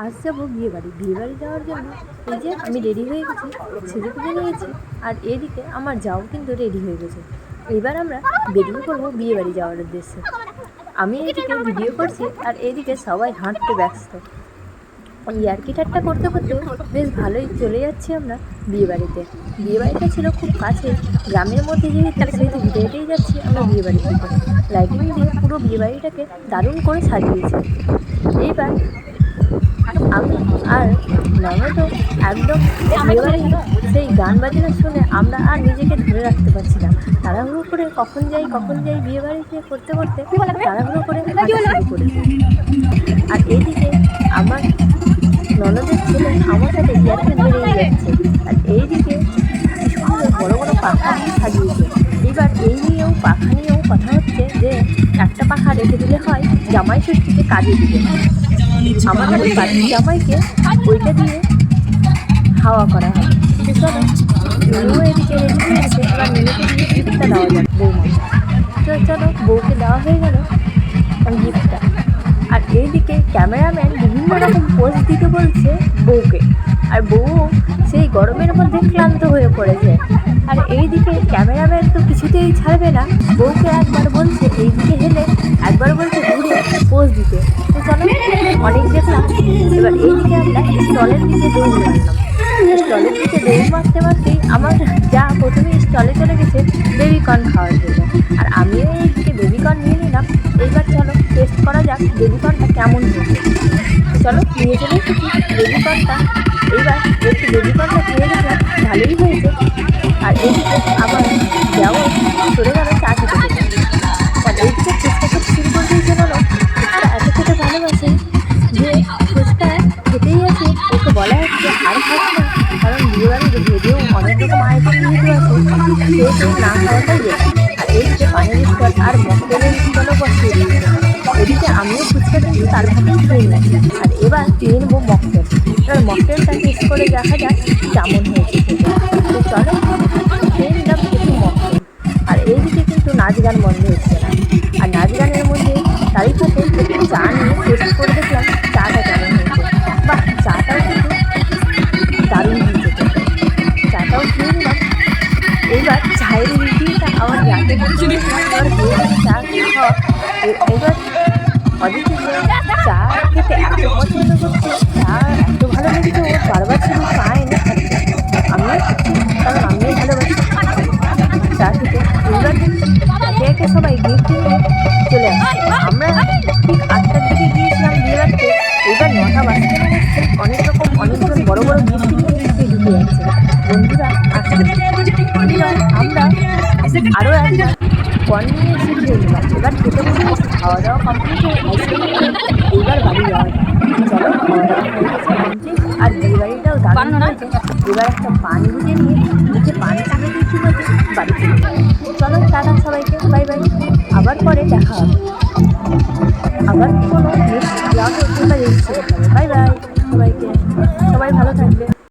আজ যাব বিয়ে বাড়ি। বিয়ে বাড়ি যাওয়ার জন্য এই যে আমি রেডি হয়ে গেছি পুজো নিয়েছি আর এদিকে আমার যাও কিন্তু রেডি হয়ে গেছে। এবার আমরা বেরিয়ে পড়ব বিয়ে বাড়ি যাওয়ার উদ্দেশ্যে। আমি এদিকে ভিডিও করছি, আর এদিকে সবাই হাঁটতে ব্যস্ত। ইয়ার্কি ঠাট্টা করতে করতে বেশ ভালোই চলে যাচ্ছি আমরা বিয়ে বাড়িতে। বিয়ে বাড়িটা ছিল খুব কাছে, গ্রামের মধ্যে যেহেতু সেহেতু হেঁটে হেঁটেই যাচ্ছি আমরা বিয়ে বাড়ির দিকে লাইটিং দিয়ে পুরো বিয়ে বাড়িটাকে দারুণ করে সাজিয়েছে। এইবার আমি আর ননদও একদম বিয়েবাড়ি সেই গান বাজনা শুনে আমরা আর নিজেকে ধরে রাখতে পারছি না। তাড়াহুড়ো করে কখন যাই কখন যাই বিয়ে বাড়িতে করতে করতে তাড়াহুড়ো করে আর এইদিকে আমার ননদের ছেলে আমার সাথে ইয়ার্কি বেরিয়ে যাচ্ছে। আর এইদিকে বড় বড় পাখা সাজিয়েছে এবার এই নিয়েও পাখা নিয়েও কথা যে একটা পাখা রেখে দিলে হয়, জামাই ষষ্ঠীকে কাজে দিবে। আমাদের ওই বাড়ির জামাইকে ওইটা দিয়ে হাওয়া করা হয়। চলো নুনু এদিকে রেডি হয়ে গেছে, এবার দিয়ে গিফটটা দেওয়া যাক বৌমা তো চলো, বউকে দেওয়া হয়ে গেল গিফটটা। আর এইদিকে ক্যামেরাম্যান বিভিন্ন রকম পোজ দিতে বলছে বউকে। আর বউ সেই গরমের মধ্যে ক্লান্ত হয়ে পড়েছে। এইদিকে ক্যামেরাম্যান তো কিছুতেই ছাড়বে না। বউকে একবার বলছে, এইদিকে হেলে একবার বলছে ঘুরে পোজ দিতে। তো চলো, অনেক দেখলাম। এবার এইদিকে আমরা স্টলের দিকে দৌড় মারলাম। স্টলের দিকে দৌড় মারতে মারতেই আমার যা প্রথমে স্টলে চলে গেছে বেবিকর্ন খাওয়ার জন্য। আর আমিও এইদিকে বেবিকর্ন নিয়ে নিলাম। এইবার চলো টেস্ট করা যাক বেবিকর্নটা কেমন হয়েছে। চলো, নিয়ে চলে বেবিকর্নটা। এইবার একটু বেবিকর্নটা খেয়ে দেখলাম ভালোই হয়েছে। আর এইদিকে আবার যাও চলে গেল চা খেতে আর এইদিকে ফুচকা খেতে শুরু করে দিয়েছে বলো, ফুচকা এত খেতে ভালোবাসে যে ফুচকা খেতেই আছে ওকে বলা হচ্ছে আর খাস না, কারণ বিয়েবাড়িতে ভেবেও অনেক রকম আইটেম যেহেতু আছে সেহেতু না খাওয়াটাই আর এইদিকে পানির স্টল আর মকটেলের স্টলও বসিয়ে দিয়েছে। এদিকে আমিও ফুচকা কিন্তু তার সাথেই খেয়ে নিয়েছি আর এবার খেয়ে নেব মকটেল এবার মকটেলটা টেস্ট করে দেখা যাক কেমন হয়েছে নাচ গান বন্ধ হচ্ছে না। আর নাচ গানের মধ্যে তারই সাথে একটু চা নিয়ে টেস্ট করে দেখলাম চাটা কেমন হয়েছে। বা চাটাও কিন্তু দারুণ হয়েছে। চাটাও খেয়ে নিলাম। এইবার চায়ের রুটিটা আমার গেছে চা খাওয়া এবার একে সবাই গিফট নিয়ে চলে আসছে আমরা ঠিক আটটার দিকে গিয়েছিলাম বিয়ে বাড়িতে এবার নটা বাজতে অনেক রকম অনেকজন বড় বড় গিফট নিয়ে এসে ঢুকে যাচ্ছে বন্ধুরা এবার আমরা আরও একজন কর্ন নিয়ে এসে খেয়ে নিলাম এবার খেতে বসে খাওয়া দাওয়া কমপ্লিট হয়ে আইসক্রিম এবার বাড়ি যাওয়া চলো খাওয়া দাওয়া হয়ে গেছে কমপ্লিট আর বিয়ে বাড়িটাও দারুণ হয়েছে এবার একটা পান বুঝে নিয়ে মুখে পান দিচ্ছি বাড়ি চলে টাটা সবাইকে বাই বাই আবার পরে দেখা হবে। আবার কোনো নেক্সট ব্লগে কিংবা রিলস বাই বাই সবাইকে। সবাই ভালো